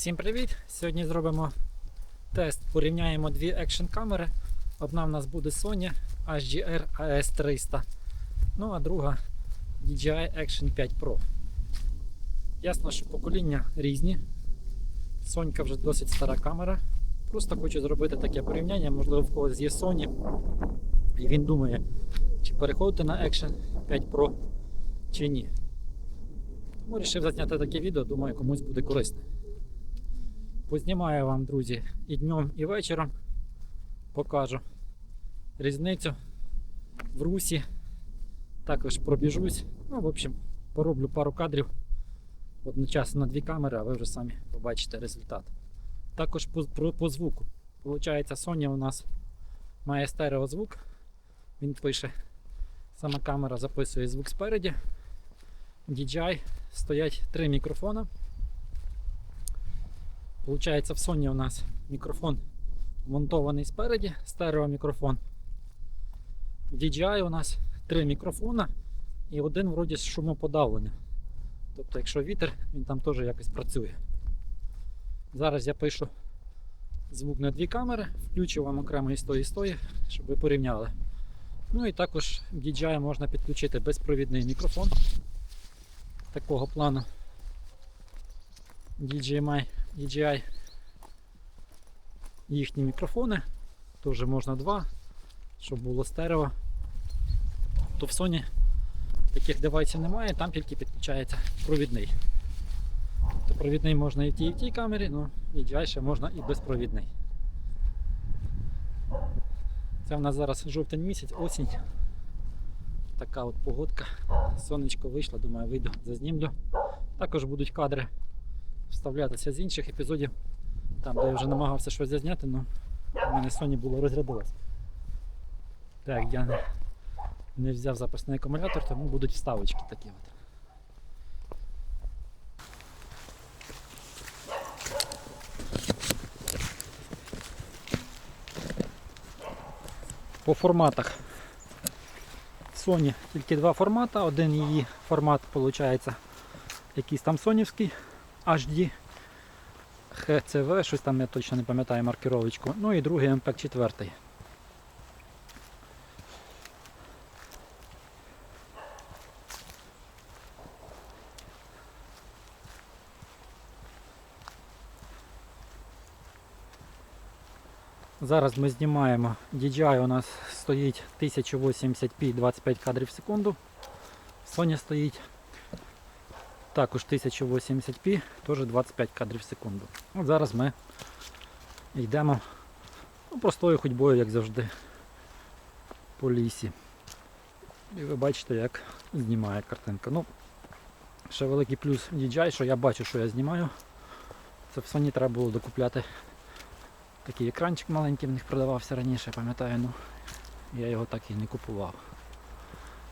Всім привіт! Сьогодні зробимо тест. Порівняємо дві екшн камери. Одна в нас буде Sony HDR AS300, ну а друга DJI Action 5 Pro. Ясно, що покоління різні. Сонька вже досить стара камера. Просто хочу зробити таке порівняння, можливо, в когось є Sony. І він думає, чи переходити на Action 5 Pro, чи ні. Тому вирішив зняти таке відео, думаю, комусь буде корисне. Познімаю вам, друзі, і днем, і вечором покажу різницю в русі. Також пробіжусь. Ну, в общем, пороблю пару кадрів одночасно на дві камери, а ви вже самі побачите результат. Також по, по, по звуку. Получається, Sony у нас має стереозвук. Він пише, сама камера записує звук спереді. DJI стоять три мікрофона. Получається, в Sony у нас мікрофон монтований спереді, стереомікрофон. В DJI у нас три мікрофона і один вроді з шумоподавлення. Тобто, якщо вітер, він там теж якось працює. Зараз я пишу звук на дві камери, включу вам окремо із тої і з щоб ви порівняли. Ну і також в DJI можна підключити безпровідний мікрофон такого плану. DJI, DJI їхні мікрофони. Теж можна два, щоб було стерео. То в Sony таких девайсів немає, там тільки підключається провідний. То провідний можна і в тій, і в тій камері, але DJI ще можна і безпровідний. Це в нас зараз жовтень місяць, осінь. Така от погодка. Сонечко вийшло, думаю, вийду, зазнімлю. Також будуть кадри вставлятися з інших епізодів. Там, де я вже намагався щось зазняти, але в мене Sony було розрядилось. Так, я не взяв запасний акумулятор, тому будуть вставочки такі от. По форматах. Sony тільки два формати. Один її формат виходить якийсь там сонівський HD HCV, щось там я точно не пам'ятаю маркировочку. Ну і другий MPEG 4. Зараз ми знімаємо DJI у нас стоїть 1080p 25 кадрів в секунду. Sony стоїть також 1080p, теж 25 кадрів в секунду. От зараз ми йдемо ну, простою ходьбою, як завжди, по лісі. І ви бачите, як знімає картинка. Ну, Ще великий плюс DJI, що я бачу, що я знімаю. Це в Sony треба було докупляти Такий екранчик маленький в них продавався раніше, пам'ятаю, ну я його так і не купував.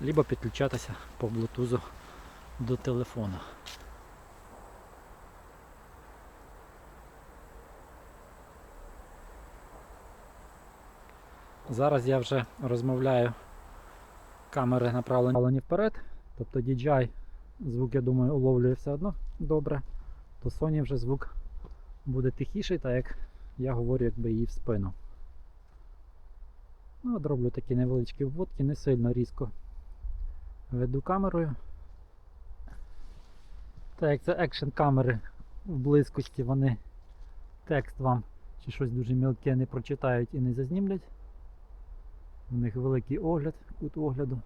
Либо підключатися по блутузу до телефона. Зараз я вже розмовляю камери направлені вперед, тобто DJI звук, я думаю, уловлює все одно добре, то Sony вже звук буде тихіший, так як я говорю якби її в спину. Ну, роблю такі невеличкі вводки, не сильно різко веду камерою. Так як це екшн камери в близькості, вони текст вам чи щось дуже мілке не прочитають і не зазнімлять. У них великий огляд, кут огляду.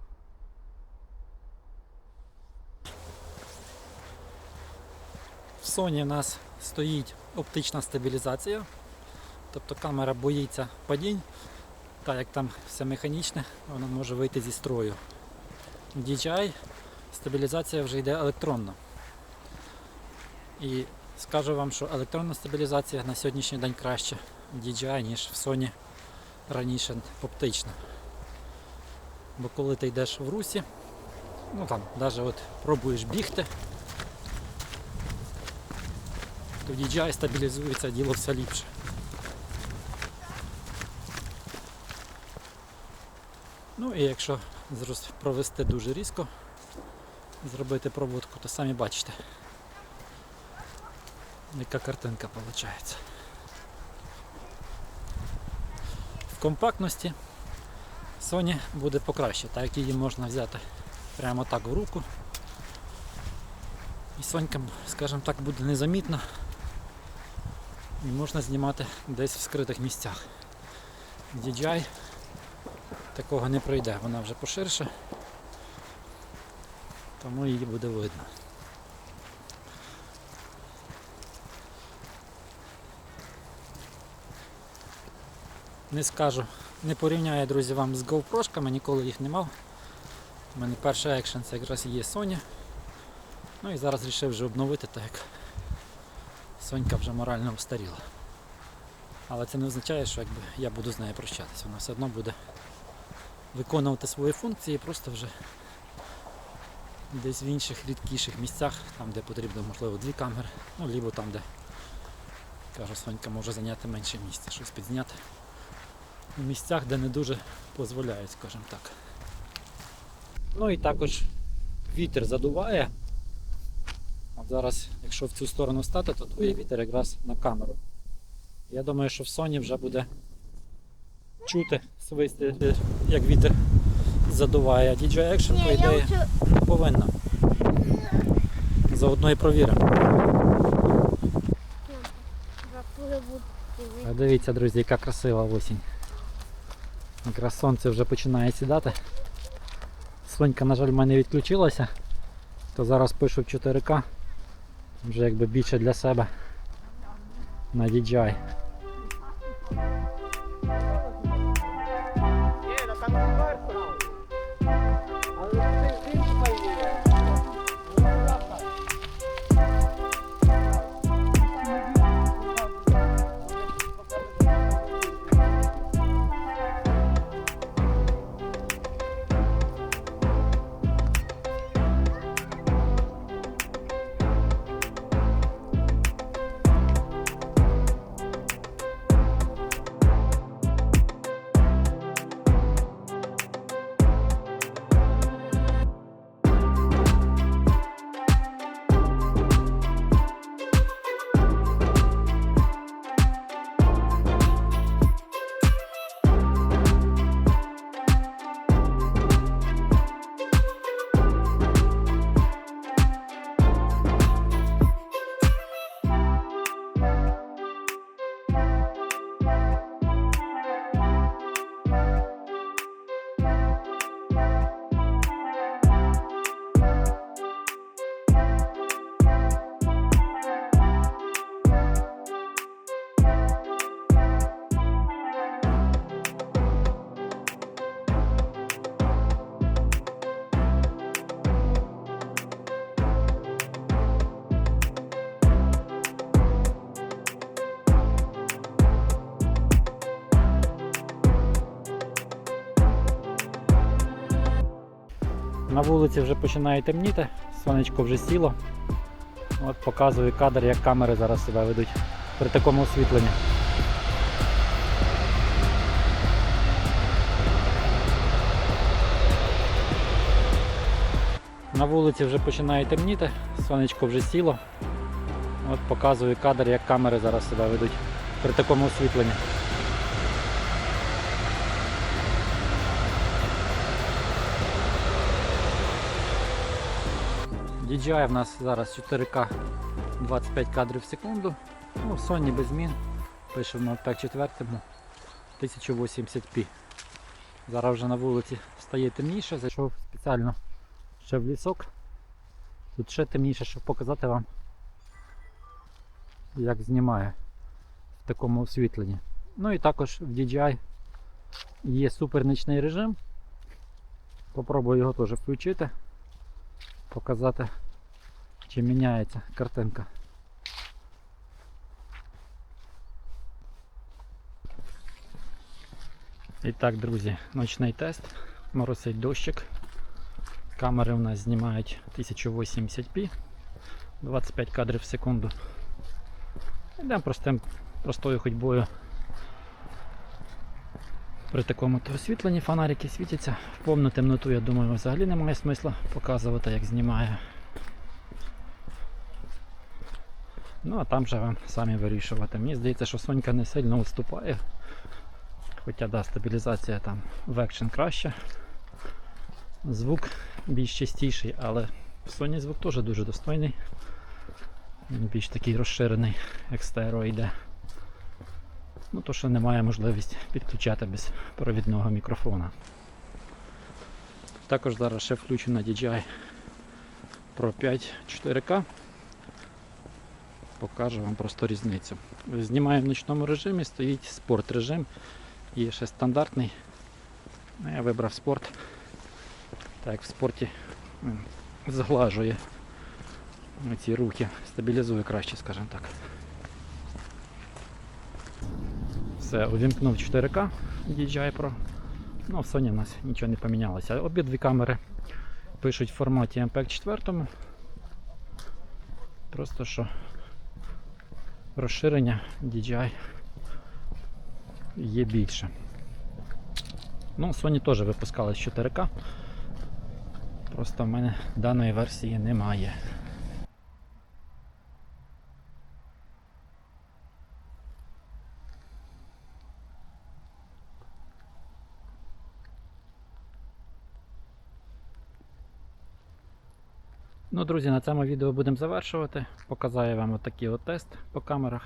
В Sony у нас стоїть оптична стабілізація. Тобто камера боїться падінь, так як там все механічне, вона може вийти зі строю. DJI стабілізація вже йде електронно. І скажу вам, що електронна стабілізація на сьогоднішній день краще в DJI, ніж в Sony раніше оптична. Бо коли ти йдеш в русі, ну там навіть от пробуєш бігти, то в DJI стабілізується діло все ліпше. Ну і якщо провести дуже різко, зробити проводку, то самі бачите. Яка картинка виходить. В компактності Sony буде покраще, так як її можна взяти прямо так в руку. І Сонька, скажімо так, буде незамітна. І можна знімати десь в скритих місцях. DJI такого не пройде, вона вже поширше, тому її буде видно. Не скажу, не порівняю, друзі, вам з GoPro, ніколи їх не мав. У мене перший екшен це якраз є Sony. Ну і зараз вирішив вже обновити, так як Сонька вже морально устаріла. Але це не означає, що якби я буду з нею прощатися. Вона все одно буде виконувати свої функції просто вже десь в інших рідкіших місцях, там де потрібно можливо дві камери, ну либо там, де кажу, Сонька може зайняти менше місця, щось підзняти. У місцях, де не дуже дозволяють, скажімо так. Ну і також вітер задуває. От зараз, якщо в цю сторону стати, то твій вітер якраз на камеру. Я думаю, що в Sony вже буде чути свисти, е, як вітер задуває. А DJI Action, по ідеї, не повинна. Заодно і провіримо. Дивіться, друзі, яка красива осінь. Якраз сонце вже починає сідати. Сонька, на жаль, в мене відключилася, то зараз пишу в 4К. Вже якби більше для себе на DJI. На вулиці вже починає темніти, сонечко вже сіло. От показую кадр, як камери зараз себе ведуть при такому освітленні. На вулиці вже починає темніти, сонечко вже сіло. От показую кадр, як камери зараз себе ведуть при такому освітленні. DJI в нас зараз 4К 25 кадрів в секунду. Ну, Sony без змін. Пишемо на 5 четвертому 1080p. Зараз вже на вулиці стає темніше, зайшов спеціально ще в лісок. Тут ще темніше, щоб показати вам, як знімає в такому освітленні. Ну і також в DJI є суперничний режим. Попробую його теж включити показати, чи міняється картинка. І так, друзі, ночний тест. Моросить дощик. Камери у нас знімають 1080p 25 кадрів в секунду. Йдемо простим, простою ходьбою. При такому то освітленні фонарики світяться. В повну темноту, я думаю, взагалі немає смисла показувати, як знімає. Ну а там же вам самі вирішувати. Мені здається, що Сонька не сильно уступає. Хоча да, стабілізація там в екшен краще. Звук більш чистіший, але в Sony звук теж дуже достойний. Він більш такий розширений, як стерео йде. Ну то, що немає можливість підключати без провідного мікрофона. Також зараз ще включена DJI Pro 5 4K. Покажу вам просто різницю. Знімаю в нічному режимі, стоїть спорт режим. Є ще стандартний. Ну, я вибрав спорт. Так в спорті зглажує ці рухи, стабілізує краще, скажімо так. Все, увімкнув 4К DJI Pro. Ну, в Sony у нас нічого не помінялося. Обидві камери пишуть в форматі MPEG 4. Просто що розширення DJI є більше. Ну, Sony теж випускали з 4К. Просто в мене даної версії немає. Ну, друзі, на цьому відео будемо завершувати. Показаю вам отакий от тест по камерах.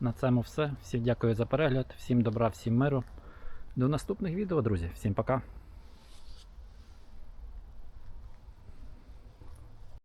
На цьому все. Всім дякую за перегляд, всім добра, всім миру. До наступних відео, друзі. Всім пока.